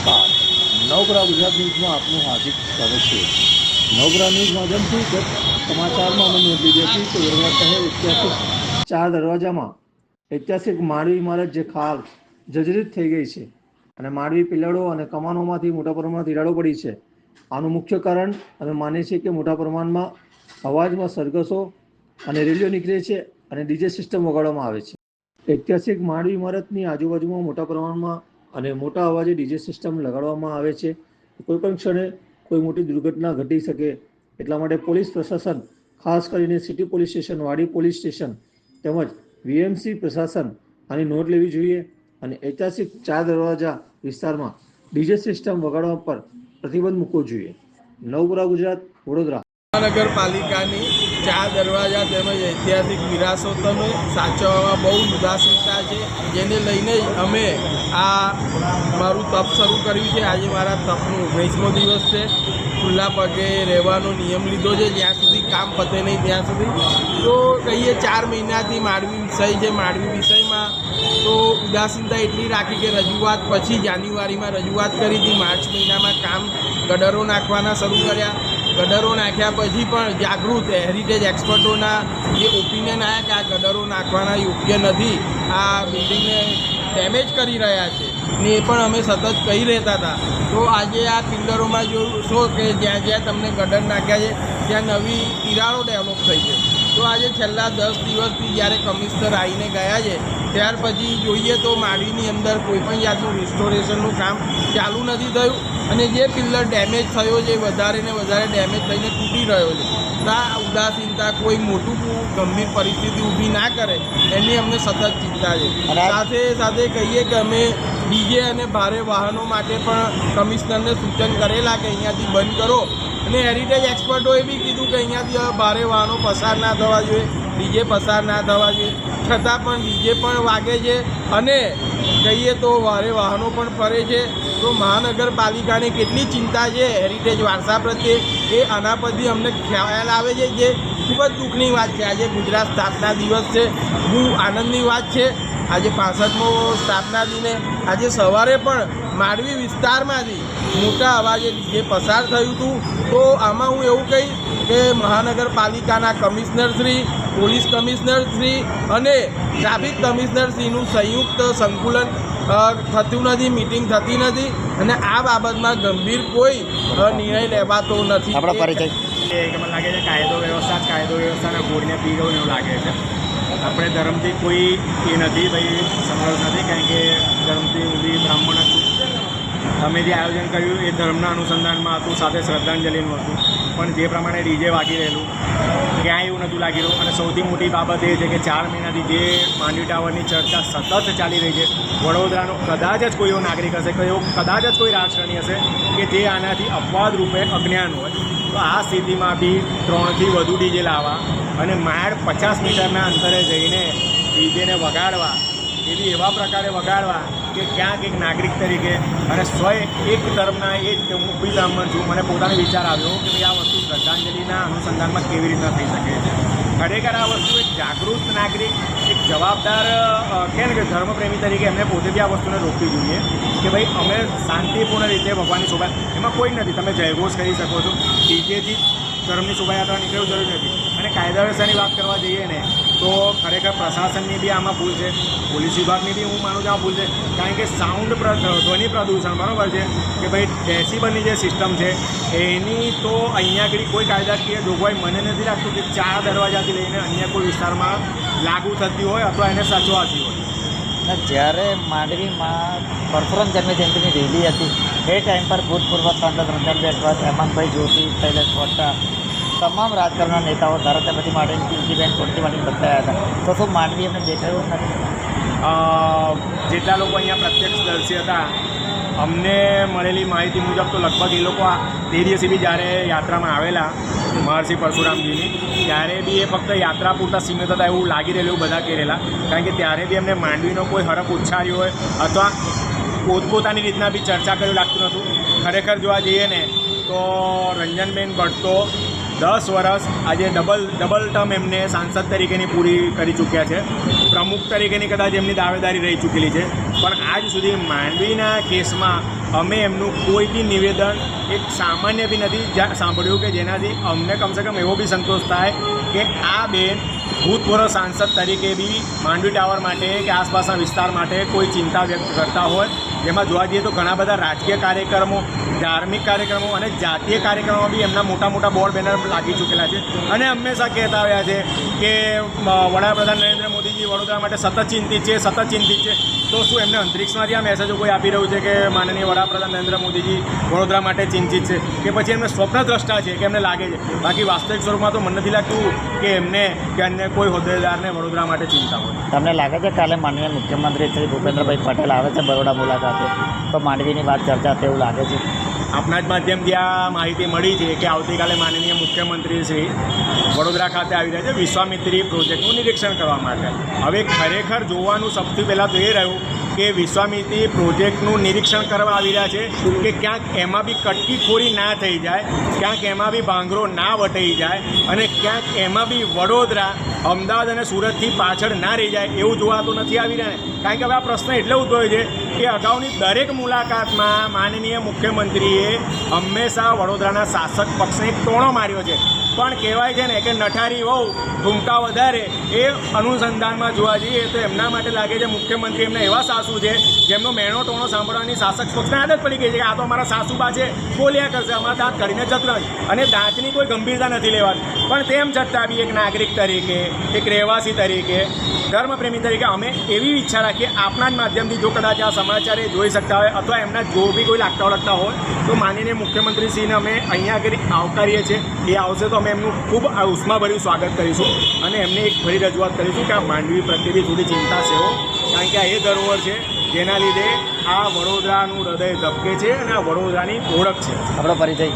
નમસ્કાર નવગ્રહ ગુજરાત ન્યૂઝમાં આપનું હાર્દિક સ્વાગત છે. નવગ્રહ ન્યૂઝ માધ્યમથી ગત સમાચારમાં અમે નોંધ હતી કે વડોદરા શહેર ઐતિહાસિક ચાર દરવાજામાં ઐતિહાસિક માળવી ઇમારત જે ખાલ જર્જરિત થઈ ગઈ છે અને માળવી પિલ્લરો અને કમાનોમાંથી મોટા પ્રમાણમાં તિરાડો પડી છે. આનું મુખ્ય કારણ અમે માનીએ છીએ કે મોટા પ્રમાણમાં અવાજમાં સરઘસો અને રેલીઓ નીકળે છે અને ડીજે સિસ્ટમ વગાડવામાં આવે છે. ઐતિહાસિક માળવી ઇમારતની આજુબાજુમાં મોટા પ્રમાણમાં અને મોટા અવાજે ડીજે સિસ્ટમ લગાડવામાં આવે છે. કોઈ પણ ક્ષણે કોઈ મોટી દુર્ઘટના ઘટી શકે, એટલા માટે પોલીસ પ્રશાસન, ખાસ કરીને city police station, Wadi police station તેમજ વીએમસી પ્રશાસન આની નોંધ લેવી જોઈએ અને ઐતિહાસિક ચાર દરવાજા વિસ્તારમાં ડીજે સિસ્ટમ વગાડવા પર પ્રતિબંધ મૂકવો જોઈએ. નવપુરા ગુજરાત, વડોદરા. મહાનગરપાલિકાની ચાર દરવાજા તેમજ ઐતિહાસિક વિરાસતોને સાચવવામાં બહુ ઉદાસીનતા છે. જેને લઈને જ અમે આ મારું તપ શરૂ કર્યું છે. આજે મારા તપનો ઓગણીસમો દિવસ છે. ખુલ્લા પગે રહેવાનો નિયમ લીધો છે. જ્યાં સુધી કામ પતે નહીં ત્યાં સુધી. તો કહીએ ચાર મહિનાથી માળવી વિષય છે. માળવી વિષયમાં તો ઉદાસીનતા એટલી રાખી કે રજૂઆત પછી જાન્યુઆરીમાં રજૂઆત કરી હતી. માર્ચ મહિનામાં કામ ગડરો નાખવાના શરૂ કર્યા. ગડરો નાખ્યા પછી પણ જાગૃત હેરિટેજ એક્સપર્ટોના જે ઓપિનિયન આવ્યા કે આ ગડરો નાખવાના યોગ્ય નથી. આ બિલ્ડિંગને ડેમેજ કરી રહ્યા છે. ને એ પણ અમે સતત કહી રહેતા હતા. તો આજે આ પિલ્લરોમાં જોશો કે જ્યાં જ્યાં તમને ગડર નાખ્યા છે, ત્યાં નવી તિરાડો ડેવલપ થઈ છે. તો આજે છેલ્લા દસ દિવસથી જ્યારે કમિશનર આવીને ગયા છે ત્યાર પછી જોઈએ તો માંડવીની અંદર કોઈ પણ જાતનું રિસ્ટોરેશનનું કામ ચાલુ નથી થયું અને જે પિલ્લર ડેમેજ થયો છે વધારે ને વધારે ડેમેજ થઈને તૂટી રહ્યો છે. તો આ ઉદાસીનતા કોઈ મોટું ગંભીર પરિસ્થિતિ ઊભી ના કરે એની અમને સતત ચિંતા છે. સાથે સાથે કહીએ કે અમે ડીજે અને ભારે વાહનો માટે પણ કમિશનરને સૂચન કરેલા કે અહીંયાથી બંધ કરો. અને હેરિટેજ એક્સપર્ટોએ બી કીધું કે અહીંયાથી હવે ભારે વાહનો પસાર ના થવા જોઈએ ડીજે પસાર ના થવા જોઈએ. છતાં પણ ડીજે પણ વાગે છે અને કહીએ તો ભારે વાહનો પણ ફરે છે. તો મહાનગરપાલિકાને કેટલી ચિંતા છે હેરિટેજ વારસા પ્રત્યે? એ આના પરથી અમને ખ્યાલ આવે છે જે ખૂબ જ દુઃખની વાત છે. આજે ગુજરાત સ્થાપના દિવસ છે. બહુ આનંદની વાત છે. આજે પાસઠમો સ્થાપના દિને. આજે સવારે પણ માંડવી વિસ્તારમાંથી મોટા અવાજે જે પસાર થયું હતું તો આમાં હું એવું કહીશ કે મહાનગરપાલિકાના commissioner Shri police commissioner Shri અને ટ્રાફિક કમિશનર શ્રીનું સંયુક્ત સંકુલન થતું નથી મિટિંગ થતી નથી અને આ બાબતમાં ગંભીર કોઈ નિર્ણય લેવાતો નથી. આપણો પરિચય. મને લાગે છે કાયદો વ્યવસ્થા કાયદો વ્યવસ્થાના ગોળને પી એવું લાગે છે. આપણે ધર્મથી કોઈ એ નથી ભાઈ સંઘર્ષ નથી કારણ કે ધર્મથી હું બી બ્રાહ્મણ છું અમે જે આયોજન કર્યું એ ધર્મના અનુસંધાનમાં હતું, સાથે શ્રદ્ધાંજલિનું હતું. પણ જે પ્રમાણે ડીજે વાગી રહેલું, ક્યાંય એવું નહોતું લાગી રહ્યું. અને સૌથી મોટી બાબત એ છે કે ચાર મહિનાથી જે માંડવી ટાવરની ચર્ચા સતત ચાલી રહી છે, વડોદરાનો કદાચ જ કોઈ એવો નાગરિક હશે કે એવો કદાચ જ કોઈ રાજકારણી હશે કે જે આનાથી અપવાદ રૂપે અજ્ઞાન હોય. તો આ સ્થિતિમાં બી ત્રણથી વધુ ડીજે લાવવા અને માળ પચાસ મીટરના અંતરે જઈને ડીજેને વગાડવા, એવી એવા પ્રકારે વગાડવા કે ક્યાંક એક નાગરિક તરીકે અને સ્વય એક ધર્મના એ જ હું બી બ્રાહ્મણ છું. મને પોતાનો વિચાર આવ્યો કે ભાઈ આ વસ્તુ શ્રદ્ધાંજલિના અનુસંધાનમાં કેવી રીતના થઈ શકે ખરેખર આ વસ્તુ એક જાગૃત નાગરિક, એક જવાબદાર કે ને કે ધર્મપ્રેમી તરીકે એમને પોતે બી આ વસ્તુને રોકવી જોઈએ કે ભાઈ અમે શાંતિપૂર્ણ રીતે ભગવાનની શોભા એમાં કોઈ નથી. તમે જયઘોષ કરી શકો છો. ડીજેથી ધર્મની શોભાયાત્રા નીકળવું જરૂરી નથી. અને કાયદા વ્યવસ્થાની વાત કરવા જઈએ ને તો ખરેખર પ્રશાસનની બી આમાં ભૂલ છે, પોલીસ વિભાગની બી હું માનું છું આ ભૂલ છે. કારણ કે સાઉન્ડ ધ્વનિ પ્રદૂષણ બરાબર છે કે ભાઈ ડેસિબલની જે સિસ્ટમ છે, એની તો અહીંયા આગળ કોઈ કાયદાકીય જોગવાઈ મને નથી લાગતું કે ચાર દરવાજાથી લઈને અન્ય કોઈ વિસ્તારમાં લાગુ થતી હોય અથવા એને સચવાતી હોય. જ્યારે માંડવીમાં પરશુરામ જન્મજયંતિની રેલી હતી, એ ટાઈમ પર ભૂતપૂર્વ સાંસદ રંજન બેટવાદ હેમંતભાઈ જોશી, શૈલેષ વોટા તમામ રાજકારણના નેતાઓ ધારાસભ્યથી માંડીને પિંકીબેન સોલથી માંડીને બધા આવ્યા હતા. તો શું માંડવી એમને દેખાયું નથી જેટલા લોકો અહીંયા પ્રત્યક્ષદર્શી હતા, અમને મળેલી માહિતી મુજબ તો લગભગ એ લોકો તે દિવસે બી જ્યારે યાત્રામાં આવેલા, મહર્ષિ પરશુરામજીની, ત્યારે બી એ ફક્ત યાત્રા પૂરતા સીમિત હતા એવું લાગી રહેલું એવું બધા કહેલા કારણ કે ત્યારે બી એમને માંડવીનો કોઈ હરફ ઉચ્ચાર્યો હોય અથવા પોતપોતાની રીતના બી ચર્ચા કર્યું લાગતું નહોતું. ખરેખર જોવા જઈએ ને, તો રંજનબેન ભટ્ટો દસ વર્ષ આજે ડબલ ડબલ ટર્મ એમને સાંસદ તરીકેની પૂરી કરી ચૂક્યા છે. પ્રમુખ તરીકેની કદાચ એમની દાવેદારી રહી ચૂકેલી છે. પણ આજ સુધી માંડવીના કેસમાં અમે એમનું કોઈ બી નિવેદન એક સામાન્ય બી નથી. સાંભળ્યું કે જેનાથી અમને કમસે કમ એવો બી સંતોષ થાય કે આ બેન ભૂતપૂર્વ સાંસદ તરીકે બી માંડવી ટાવર માટે કે આસપાસના વિસ્તાર માટે કોઈ ચિંતા વ્યક્ત કરતા હોય. જેમાં જોવા જઈએ તો ઘણા બધા રાજકીય કાર્યક્રમો ધાર્મિક કાર્યક્રમો અને જાતીય કાર્યક્રમો બી એમના મોટા મોટા બોર્ડ બેનર લાગી ચૂકેલા છે. અને હંમેશા કહેતા આવ્યા છે કે વડાપ્રધાન નરેન્દ્ર મોદીજી વડોદરા માટે સતત ચિંતિત છે, સતત ચિંતિત છે. તો શું એમને અંતરિક્ષમાંથી આ મેસેજો કોઈ આપી રહ્યું છે કે માનનીય વડાપ્રધાન નરેન્દ્ર મોદીજી વડોદરા માટે ચિંતિત છે? કે પછી એમને સ્વપ્નદ્રષ્ટા છે કે એમને લાગે છે? બાકી વાસ્તવિક સ્વરૂપમાં તો મને નથી લાગતું કે એમને, કે અન્ય કોઈ હોદ્દેદારને વડોદરા માટે ચિંતા હોય. તમને લાગે છે કાલે માનનીય મુખ્યમંત્રી શ્રી ભૂપેન્દ્રભાઈ પટેલ આવે છે બરોડા મુલાકાતે? તો માંડવીની વાત ચર્ચા તેવું લાગે છે. આપના જ માધ્યમથી આ માહિતી મળી છે કે આવતીકાલે માનનીય મુખ્યમંત્રી શ્રી વડોદરા ખાતે આવી રહ્યા છે વિશ્વામિત્રી પ્રોજેક્ટનું નિરીક્ષણ કરવા માટે. હવે ખરેખર જોવાનું સૌથી પહેલાં તો એ રહ્યું કે વિશ્વામિત્રી પ્રોજેક્ટનું નિરીક્ષણ કરવા આવી રહ્યા છે કે ક્યાંક એમાં બી કટકીખોરી ના થઈ જાય, ક્યાંક એમાં બી ભાંગરો ના વટાઈ જાય અને ક્યાંક એમાં બી વડોદરા અમદાવાદ અને સુરતથી પાછળ ના રહી જાય એવું જોવા તો નથી આવી રહ્યા કારણ કે હવે આ પ્રશ્ન એટલે ઉદ્ભવ્યો છે કે અગાઉની દરેક મુલાકાતમાં માનનીય મુખ્યમંત્રીએ હંમેશા વડોદરાના શાસક પક્ષને ટોણો માર્યો છે. પણ કહેવાય છે ને કે નઠારી હોવ ભૂમકા વધારે એ અનુસંધાનમાં જોવા જઈએ તો એમના માટે લાગે છે મુખ્યમંત્રી એમને એવા સાસુ છે જેમનો મેણો ટોણો સાંભળવાની શાસક પક્ષને આદત પડી ગઈ છે કે આ તો અમારા સાસુબા છે, બોલ્યા કરશે, અમારા દાંત કરીને જતું નથી અને દાંતની કોઈ ગંભીરતા નથી લેવાની. પણ તેમ છતાં બી એક નાગરિક તરીકે, એક રહેવાસી તરીકે ધર્મપ્રેમી તરીકે અમે એવી ઈચ્છા રાખીએ, આપના જ માધ્યમથી જો કદાચ આ સમાચાર એ જોઈ શકતા હોય અથવા એમના જો બી કોઈ લાગતા ઓળખતા હોય, તો માનીને મુખ્યમંત્રીશ્રીને અમે અહીંયા આગળ આવકારીએ છીએ. એ આવશે તો અમે એમનું ખૂબ ઉષ્માભર્યું સ્વાગત કરીશું અને એમને એક ફરી રજૂઆત કરીશું કે આ માંડવી પ્રત્યે બી થોડી ચિંતા સેવો. કારણ કે આ એ ધરોહર છે જેના લીધે આ વડોદરાનું હૃદય ધબકે છે અને આ વડોદરાની ઓળખ છે. આપણો પરિચય.